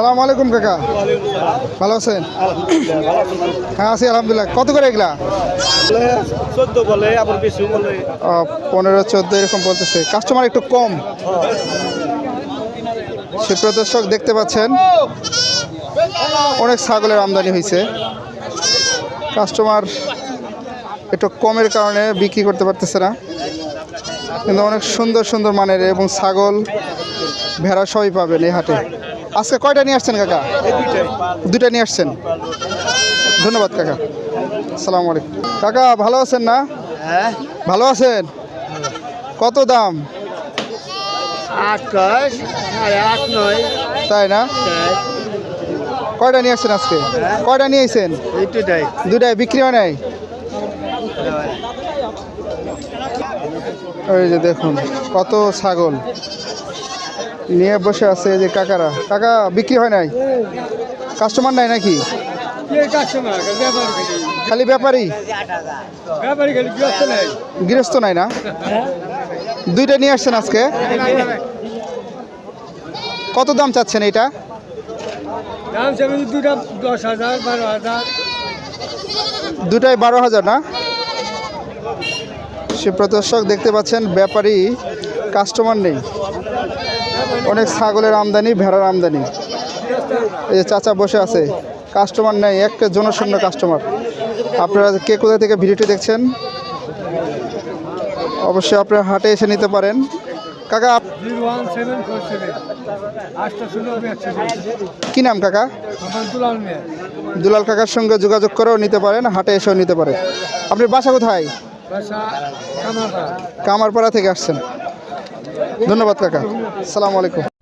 সালাম আলাইকুম, কাকা। ভালো আছেন? হ্যাঁ আছি, আলহামদুলিল্লাহ। কত করে এগুলা? পনেরো, চোদ্দ, এরকম বলতেছে। কাস্টমার একটু কম। সুপ্রিয় দর্শক, দেখতে পাচ্ছেন, অনেক ছাগলের আমদানি হয়েছে কাস্টমার একটু কমের কারণে বিক্রি করতে পারতেছে না। কিন্তু অনেক সুন্দর সুন্দর মানের এবং ছাগল ভেড়া সবই পাবেন এই হাটে। আজকে কয়টা নিয়ে আসছেন কাকা? দুটা নিয়ে আসছেন। ধন্যবাদ কাকা। আসসালামু আলাইকুম। কাকা ভালো আছেন না? হ্যাঁ। ভালো আছেন? কত দাম? তাই না? কয়টা নিয়ে আসছেন আজকে? কয়টা নিয়ে আসছেন দুটাই বিক্রি হয় নাই? ওই যে দেখুন কত ছাগল। নিয়ে বসে আছে এই যে কাকারা। কাকা বিক্রি হয় নাই? কাস্টমার নাই নাকি? খালি ব্যাপারী? গৃহস্থ নাই। না? দুইটা নিয়ে আসছেন আজকে? কত দাম চাচ্ছেন এটা দাম দুটা দশ হাজার বারো হাজার। দুটাই বারো হাজার না? সুপ্রদর্শক দেখতে পাচ্ছেন ব্যাপারী। কাস্টমার নেই। অনেক ছাগলের আমদানি ভেড়ার আমদানি। এই যে চাচা বসে আছে কাস্টমার নেই একটা জনশূন্য কাস্টমার আপনারা কে কোথা থেকে ভিডিওটি দেখছেন? অবশ্যই আপনারা হাটে এসে নিতে পারেন। কাকা কি নাম কাকা? দুলাল কাকার সঙ্গে যোগাযোগ করেও নিতে পারেন হাটে এসেও নিতে পারেন। আপনি বাসা কোথায়? কামারপাড়া থেকে আসছেন। ধন্যবাদ কাকা। সালাম আলাইকুম।